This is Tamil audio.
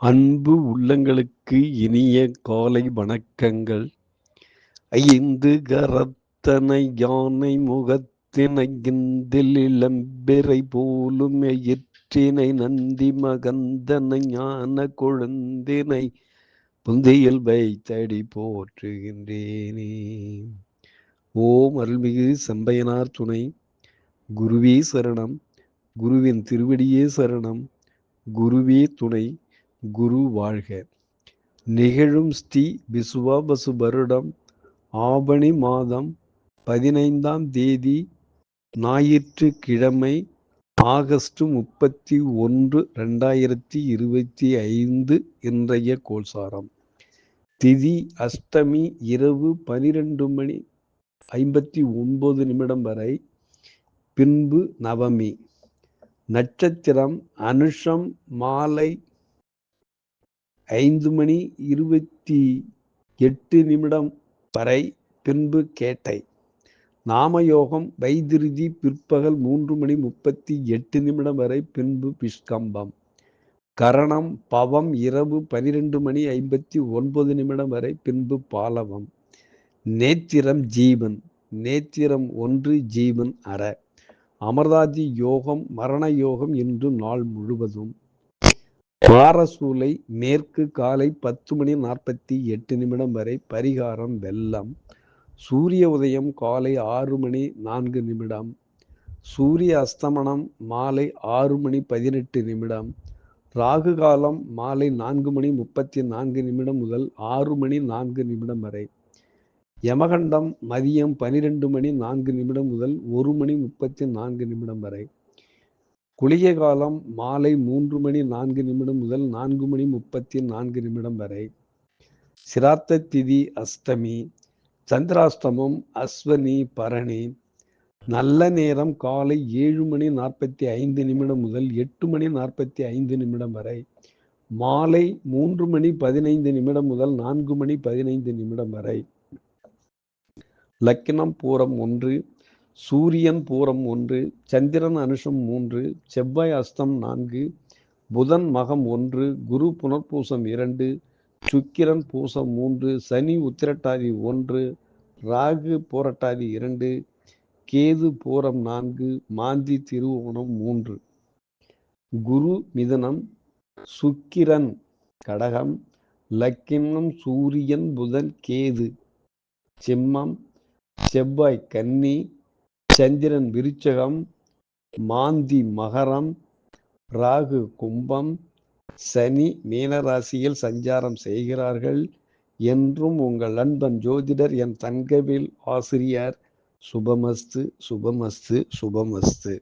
அன்பு உள்ளங்களுக்கு இனிய காலை வணக்கங்கள். ஐந்து கரத்தனை யானை முகத்தினை இந்தில் இளம்பிறை போலும் எயிற்றினை நந்தி மகந்தனை ஞான கொழுந்தினை புந்தியில் வைத்தடி போற்றுகின்றேனே. ஓம் அருள்மிகு சம்பையனார் துணை குருவே சரணம் குருவின் திருவடியே சரணம் குருவே துணை குரு வாழ்க. நிகழும் ஸ்ரீ விசுவாபசு வருடம் ஆபணி மாதம் பதினைந்தாம் தேதி ஞாயிற்று கிழமை ஆகஸ்ட் முப்பத்தி ஒன்று ரெண்டாயிரத்தி இருபத்தி ஐந்து இன்றைய கோல்சாரம் திதி அஷ்டமி இரவு பனிரெண்டு மணி ஐம்பத்தி ஒன்பது நிமிடம் வரை பின்பு நவமி. நட்சத்திரம் அனுஷம் மாலை ஐந்து மணி இருபத்தி எட்டு நிமிடம் வரை பின்பு கேட்டை நாமயோகம் வைத்திருதி பிற்பகல் மூன்று மணி முப்பத்தி எட்டு நிமிடம் வரை பின்பு பிஷ்கம்பம் கரணம் பவம் இரவு பனிரெண்டு மணி ஐம்பத்தி ஒன்பது நிமிடம் வரை பின்பு பாலவம். நேத்திரம் ஜீவன். நேத்திரம் ஒன்று ஜீவன் அற. அமர்தாதி யோகம் மரண யோகம் என்று நாள் முழுவதும். பாரசூலை மேற்கு காலை பத்து மணி நாற்பத்தி எட்டு நிமிடம் வரை பரிகாரம் வெள்ளம். சூரிய உதயம் காலை ஆறு மணி நான்கு நிமிடம். சூரிய அஸ்தமனம் மாலை ஆறு மணி பதினெட்டு நிமிடம். ராகு காலம் மாலை நான்கு மணி முப்பத்தி நான்கு நிமிடம் முதல் ஆறு மணி நான்கு நிமிடம் வரை. யமகண்டம் மதியம் பனிரெண்டு மணி நான்கு நிமிடம் முதல் ஒரு மணி முப்பத்தி நான்கு நிமிடம் வரை. குளிகை காலம் மாலை மூன்று மணி நான்கு நிமிடம் முதல் நான்கு மணி முப்பத்தி நான்கு நிமிடம் வரை. சிராத்த திதி அஷ்டமி சந்திராஷ்டமம் அஸ்வனி பரணி. நல்ல நேரம் காலை ஏழு மணி நாற்பத்தி ஐந்து நிமிடம் முதல் எட்டு மணி நாற்பத்தி ஐந்து நிமிடம் வரை. மாலை மூன்று மணி பதினைந்து நிமிடம் முதல் நான்கு மணி பதினைந்து நிமிடம் வரை. லக்கினம் பூரம் ஒன்று சூரியன் பூரம் ஒன்று சந்திரன் அனுஷம் மூன்று செவ்வாய் அஸ்தம் நான்கு புதன் மகம் ஒன்று குரு புனர்பூசம் இரண்டு சுக்கிரன் பூசம் மூன்று சனி உத்திரட்டாதி ஒன்று ராகு போரட்டாதி இரண்டு கேது பூரம் நான்கு மாந்தி திருவோணம் மூன்று. குரு மிதனம் சுக்கிரன் கடகம் லக்கினம் சூரியன் புதன் கேது சிம்மம் செவ்வாய் கன்னி சந்திரன் விருச்சகம் மாந்தி மகரம் ராகு கும்பம் சனி மீனராசியில் சஞ்சாரம் செய்கிறார்கள். என்றும் உங்கள் நண்பன் ஜோதிடர் என் தங்கவில் ஆசிரியர் சுபமஸ்து சுபமஸ்து சுபமஸ்து.